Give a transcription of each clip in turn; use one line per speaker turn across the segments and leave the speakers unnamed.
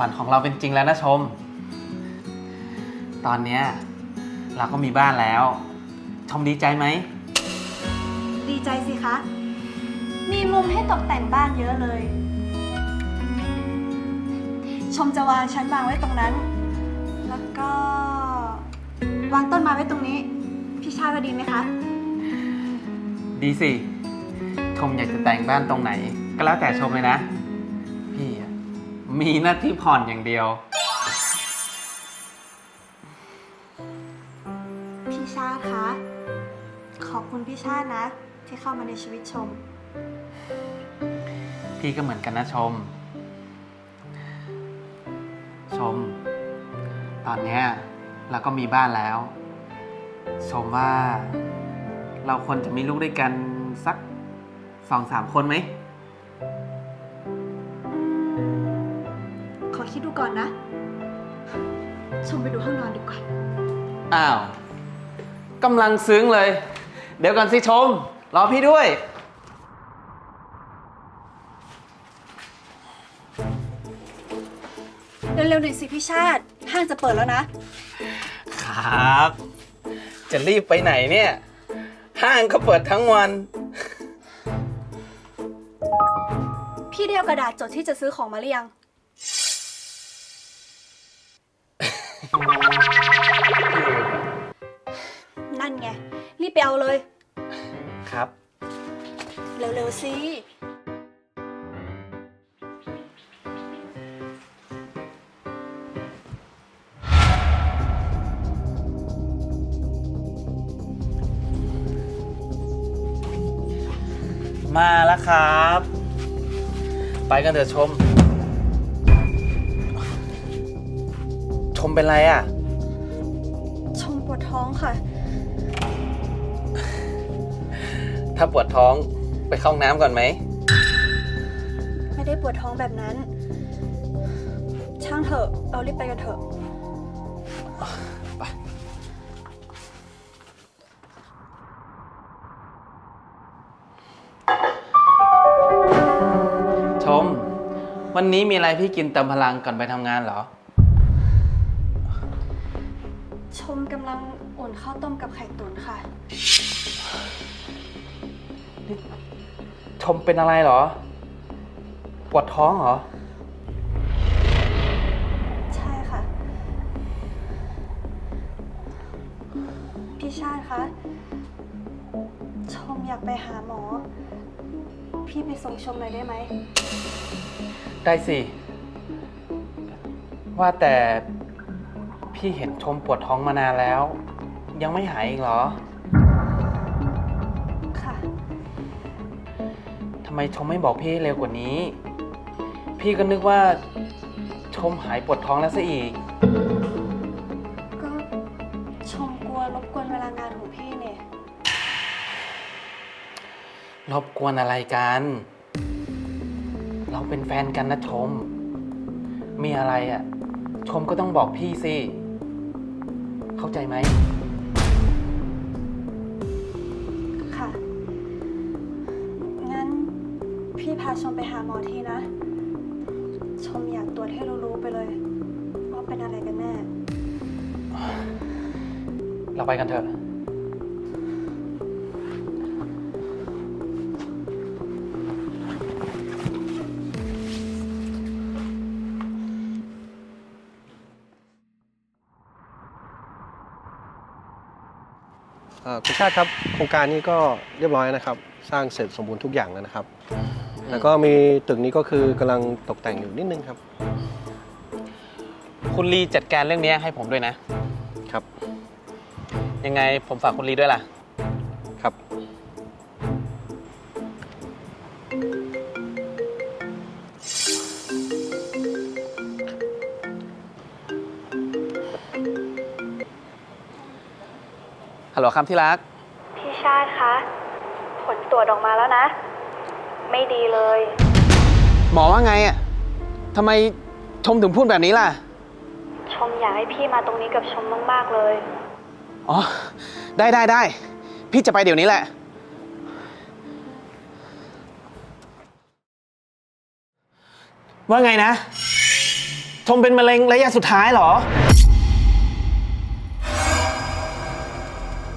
ฝันของเราเป็นจริงแล้วนะชม ตอนเนี้ยเราก็มีบ้านแล้ว ชมดีใจไหม
ดีใจสิคะ มีมุมให้ตกแต่งบ้านเยอะเลย ชมจะวางชั้นวางไว้ตรงนั้น แล้วก็ วางต้นไม้ไว้ตรงนี้ พี่ชาติว่าดีไหมคะ
ดีสิ ชมอยากจะแต่งบ้านตรงไหน ก็แล้วแต่ชมเลยนะพี่อะ มีหน้าที่ผ่อนอย่างเดียว
พี่ชาติคะ ขอบคุณพี่ชาตินะ ที่เข้ามาในชีวิตชม
พี่ก็เหมือนกันนะชม ชม ตอนเนี้ยเราก็มีบ้านแล้ว ชมว่า เราควรจะมีลูกด้วยกันสักสองสามคนไหม
คิดดูก่อนนะ ชมไปดูห้องนอนดีกว่า
อ้าวกำลังซึ้งเลย เดี๋ยวก่อนสิชม รอพี่ด้วย
เร็วๆหน่อยสิพี่ชาติ ห้างจะเปิดแล้วนะ
ครับ จะรีบไปไหนเนี่ย ห้างก็เปิดทั้งวัน
พี่ได้เอากระดาษจดที่จะซื้อของมาหรือยัง รีบไปเอาเลย
ครับ
เร็วๆสิ
มาแล้วครับ ไปกันเถอะชม ชมเป็นไรอะ
ชมปวดท้องค่ะ
ถ้าปวดท้องไปเข้าห้องน้ำก่อนไหม
ไม่ได้ปวดท้องแบบนั้น ช่างเถอะ เรารีบไปกันเถอะ
ไปชม วันนี้มีอะไรพี่กินเติมพลังก่อนไปทำงานเหรอ
ชมกำลังอุ่นข้าวต้มกับไข่ตุ๋นค่ะ
ชมเป็นอะไรเหรอ ปวดท้องเหรอ
ใช่ค่ะ พี่ชาติคะ ชมอยากไปหาหมอ พี่ไปส่งชมหน่อยได้ไหม
ได้สิ ว่าแต่พี่เห็นชมปวดท้องมานานแล้ว ยังไม่หายอีกเหรอำไมชมไม่บอกพี่ให้เร็วกว่านี้ พี่ก็นึกว่าชมหายปวดท้องแล้วซะอีก
ก็ชมกลัวรบกวนเวลางานของพี่เนี่ย
รบกวนอะไรกัน เราเป็นแฟนกันนะชม มีอะไรอะ่ะ ชมก็ต้องบอกพี่สิ เข้าใจไหมา
ชมไปหาหมอทีนะ ชมอยากตรวจให้รู้ๆไปเลย ว่าเป็นอะไรกันแน่
เราไปกันเถอะ
เอ่อคุณชาติครับโครงการนี้ก็เรียบร้อยนะครับ สร้างเสร็จสมบูรณ์ทุกอย่างแล้วนะครับ แล้วก็มีตึกนี้ก็คือกำลังตกแต่งอยู่นิดนึงครับ
คุณลีจัดการเรื่องนี้ให้ผมด้วยนะ
ครับ
ยังไงผมฝากคุณลีด้วยล่ะ
ครับ
ฮัลโหลครับที่รัก
พี่ชาติคะ ผลตรวจออกมาแล้วนะ ไม่ดีเลย
หมอว่าไงอะทำไมชมถึงพูดแบบนี้ล่ะ
ชมอยากให้พี่มาตรงนี้กับชมมากๆเลย
อ๋อ ได้ได้ได้ พี่จะไปเดี๋ยวนี้แหละ ว่าไงนะชชมเป็นมะเร็งระยะสุดท้ายเหรอ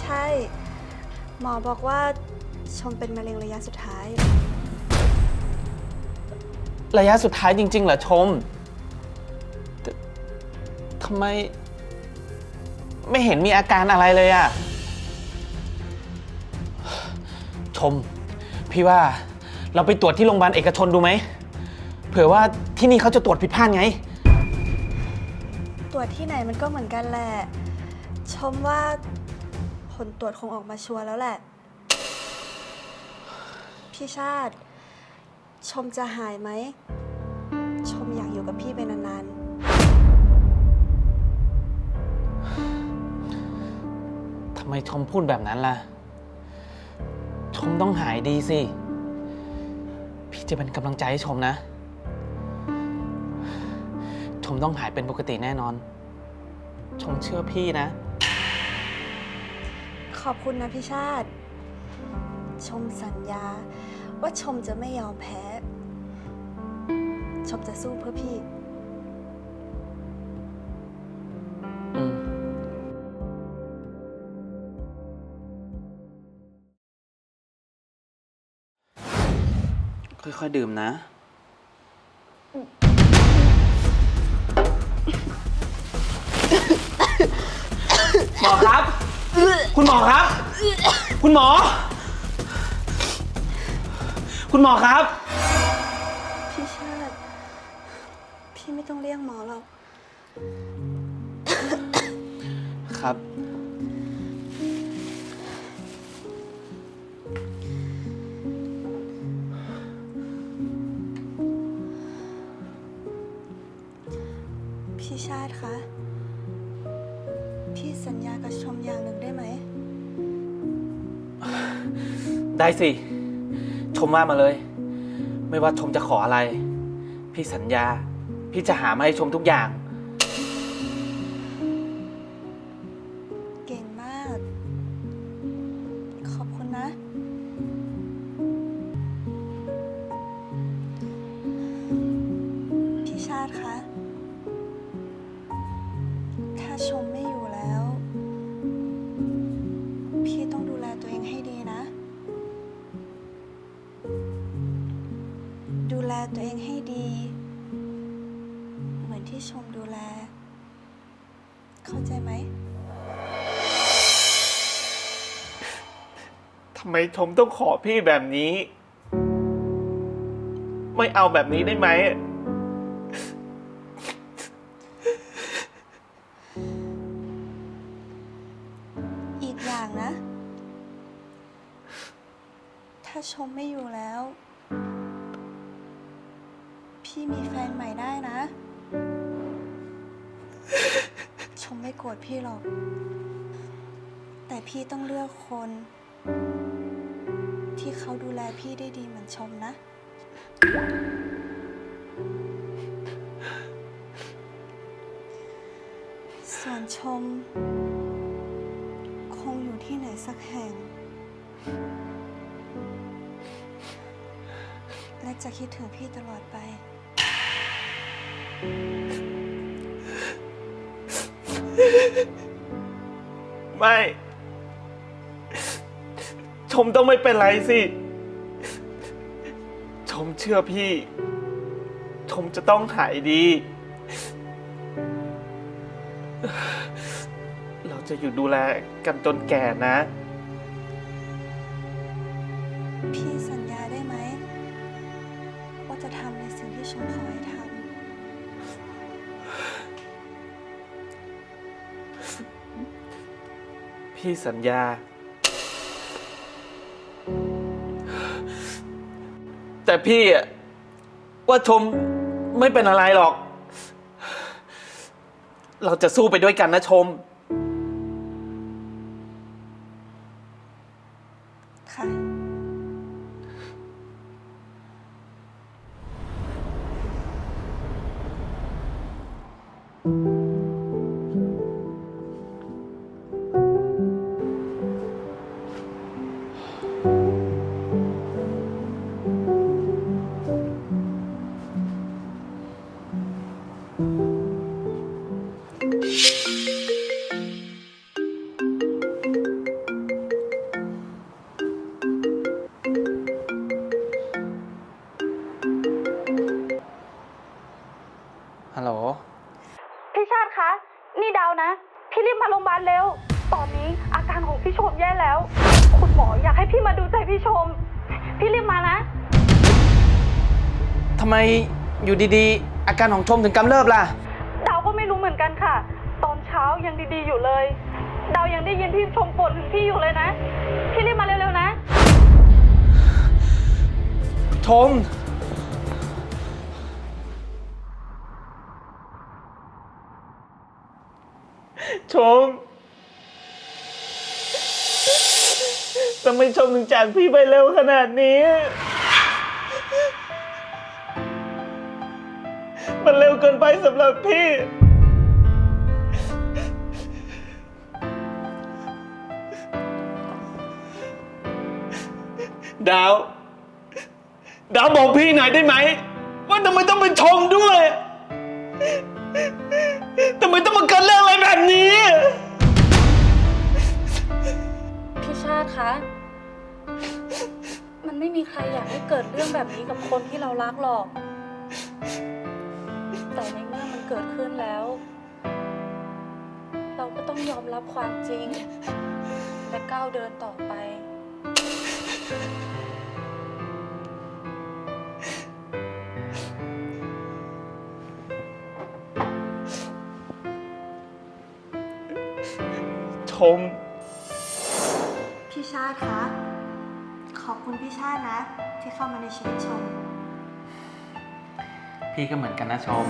ใช่ หมอบอกว่าชมเป็นมะเร็งระยะสุดท้าย
ระยะสุดท้ายจริง ๆ เหรอชมแต่ทำไม ไม่เห็นมีอาการอะไรเลยอะชม พี่ว่าเราไปตรวจที่โรงพยาบาลเอกชนดูไหม เผื่อว่าที่นี่เขาจะตรวจผิดพลาดไง
ตรวจที่ไหนมันก็เหมือนกันแหละ ชมว่าผลตรวจคงออกมาชัวร์แล้วแหละ พี่ชาติ ชมจะหายไหม ชมอยากอยู่กับพี่ไปนาน
ทำไมชมพูดแบบนั้นล่ะ ชมต้องหายดีสิ พี่จะเป็นกำลังใจให้ชมนะ ชมต้องหายเป็นปกติแน่นอน ชมเชื่อพี่นะ
ๆ ขอบคุณนะพี่ชาติ ชมสัญญา ว่าชมจะไม่ยอมแพ้ ชมจะสู้เพื่อพี่
อืม ค่อยๆดื่มนะ หมอครับ คุณหมอครับ คุณหมอ คุณหมอครับ
พี่ชาติ พี่ไม่ต้องเรียกหมอหรอก
ครับ
พี่ชาติคะ พี่สัญญากับชมอย่างหนึ่งได้ไหม
ได้สิ ชมว่ามาเลย ไม่ว่าชมจะขออะไร พี่สัญญา พี่จะหามาให้ชมทุกอย่าง
เข้าใจไหม
ทำไมชมต้องขอพี่แบบนี้ ไม่เอาแบบนี้ได้ไหม
อีกอย่างนะ ถ้าชมไม่อยู่แล้ว พี่มีแฟนใหม่ได้นะ กรธพี่หรอก แต่พี่ต้องเลือกคน ที่เขาดูแลพี่ได้ดีเหมือนชมนะ ส่วนชม คงอยู่ที่ไหนสักแห่ง และจะคิดถึงพี่ตลอดไป
ไม่ ชมต้องไม่เป็นไรสิ ชมเชื่อพี่ ชมจะต้องหายดี เราจะอยู่ดูแลกันจนแก่นะ
พี่สัญญา
แต่พี่อะว่าชมไม่เป็นอะไรหรอก เราจะสู้ไปด้วยกันนะชม
ค่ะ
มแย่แล้ว คุณหมออยากให้พี่มาดูใจพี่ชม พี่รีบมานะ
ทำไมอยู่ดีๆ อาการของชมถึงกำเริบล่ะ
ดาวก็ไม่รู้เหมือนกันค่ะ ตอนเช้ายังดีๆอยู่เลย ดาวยังได้ยินพี่ชมบ่นถึงพี่อยู่เลยนะ พี่รีบมาเร็วๆนะ
ชม
ชม ทำไมชมถึงจากพี่ไปเร็วขนาดนี้ มันเร็วเกินไปสำหรับพี่ ดาว ดาวบอกพี่หน่อยได้ไหม ว่าทำไมต้องเป็นชมด้วยทำไมต้องมาเกิดเรื่องอะไรแบบนี้
พี่ชาติคะมันไม่มี ใครอยากให้เกิดเรื่องแบบนี้กับคนที่เรารักหรอก แต่ในเมื่อมันเกิดขึ้นแล้ว เราก็ต้องยอมรับความจริง และก้าวเดินต่อไป
ชม
พี่ชาติคะ ขอบคุณพี่ชาตินะ ที่เข้ามาในชีวิตชม
พี่ก็เหมือนกันนะชม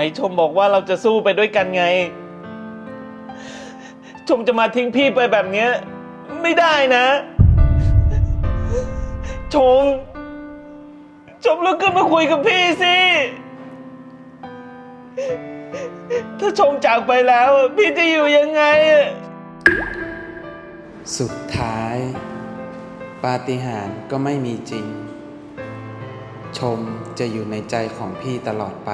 นชม
บอกว่าเราจะสู้ไปด้วยกันไง ชมจะมาทิ้งพี่ไปแบบเนี้ยไม่ได้นะ ชม ชมลุกขึ้นมาคุยกับพี่สิ ถ้าชมจากไปแล้ว พี่จะอยู่ยังไง
สุดท้าย ปาฏิหาริย์ก็ไม่มีจริง ชมจะอยู่ในใจของพี่ตลอดไป